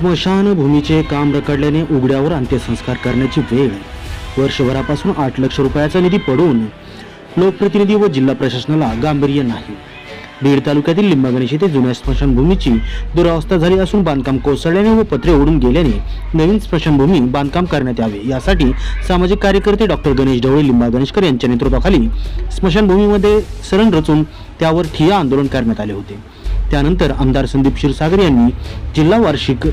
स्मशानभूमीचे काम रखडल्याने उघड्यावर अंत्यसंस्कार करण्याची वेळ. वर्षभरापासून आठ लक्ष रुपयाचा निधी पडून लोकप्रतिनिधी व जिल्हा प्रशासनाला गांभीर्य नाही. बीड तालुक्यातील लिंबागणेश येथे जुन्या स्मशानभूमीची दुरावस्था झाली असून बांधकाम कोसळल्याने व पत्रे उडून गेल्याने नवीन स्मशानभूमी बांधकाम करण्यात यावे. यासाठी सामाजिक कार्यकर्ते डॉक्टर गणेश ढवळे लिंबा गणेशकर यांच्या नेतृत्वाखाली स्मशानभूमीमध्ये सरण रचून त्यावर ठिया आंदोलन करण्यात आले होते. त्यानंतर आमदार संदीप क्षीरसागर यांनी जिल्हा वार्षिक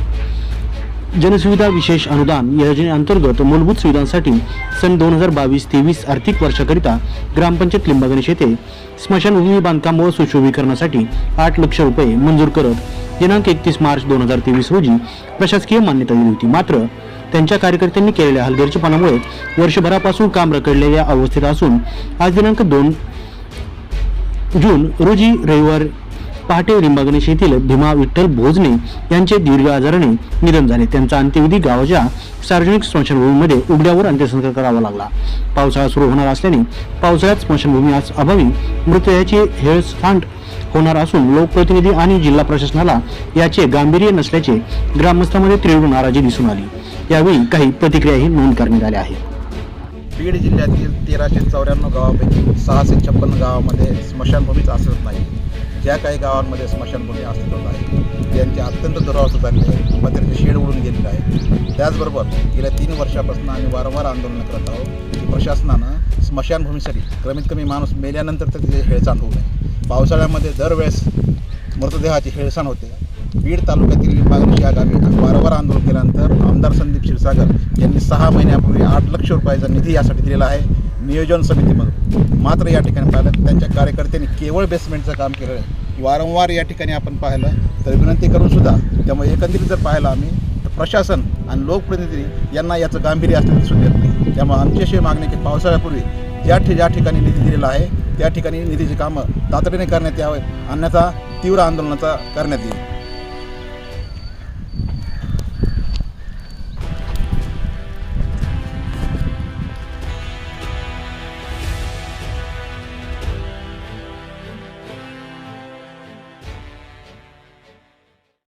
जनसुविधा विशेष अनुदान योजनेअंतर्गत मूलभूत सुविधांसाठी सन दोन हजार बावीस तेवीस आर्थिक वर्षाकरिता ग्रामपंचायत लिंबागणेश येथे स्मशानभूमी बांधकाम व सुशोभीकरणासाठी आठ लक्ष रुपये मंजूर करत दिनांक एकतीस मार्च दोन हजार तेवीस रोजी प्रशासकीय मान्यता दिली होती. मात्र त्यांच्या कार्यकर्त्यांनी केलेल्या हलगर्जीपणामुळे वर्षभरापासून काम रखडलेल्या अवस्थेत असून आज दिनांक दोन जून रोजी रविवार पहाटे लिंबागणेश येथील भीमा विठ्ठल भोजने यांचे दीर्घ आजाराने निधन झाले. त्यांचा अंत्यविधी गावाच्या सार्वजनिक स्मशानभूमीमध्ये उघड्यावर अंत्यसंस्कार करावा लागला. पावसाळा सुरू होणार असल्याने पावसाळ्यात स्मशानभूमी आज अभावी. मृतदेहाची हेळसांड होणार असून लोकप्रतिनिधी आणि जिल्हा प्रशासनाला याचे गांभीर्य नसल्याचे ग्रामस्थांमध्ये तीव्र नाराजी दिसून आली. यावेळी काही प्रतिक्रियाही नोंद करण्यात आल्या आहेत. बीड जिल्ह्यातील तेराशे चौऱ्याण्णव गावापैकी सहाशे छप्पन्न गावामध्ये स्मशानभूमीच असत नाही. ज्या काही गावांमध्ये स्मशानभूमी अस्तित्वात आहे त्यांची अत्यंत दुरावस्था झाली आहे पत्र्याचे शेड उडून गेलेले आहे. त्याचबरोबर गेल्या तीन वर्षापासून आम्ही वारंवार आंदोलन करत आहोत की प्रशासनानं स्मशानभूमीसाठी कमीत कमी माणूस मेल्यानंतर तर तिथे हेळसांड होऊ नये. पावसाळ्यामध्ये दरवेळेस मृतदेहाची हेळसांड होते. बीड तालुक्यातील लिंबागणी या गावी वारंवार आंदोलन केल्यानंतर आमदार संदीप क्षीरसागर यांनी सहा महिन्यापूर्वी आठ लक्ष रुपयाचा निधी यासाठी दिलेला आहे. नियोजन समितीमधून मात्र या ठिकाणी पाहिलं त्यांच्या कार्यकर्त्यांनी केवळ बेसमेंटचं काम केलं आहे. वारंवार या ठिकाणी आपण पाहिलं तर विनंती करून सुद्धा त्यामुळे एकंदरीत जर पाहिलं आम्ही तर प्रशासन आणि लोकप्रतिनिधी यांना याचं गांभीर्य असल्याचं दिसून येत नाही. त्यामुळे आमची अशी मागणी की पावसाळ्यापूर्वी ज्या ठि ज्या ठिकाणी निधी दिलेला आहे त्या ठिकाणी निधीची कामं तातडीने करण्यात यावे अन्यथा तीव्र आंदोलनाचा करण्यात येईल.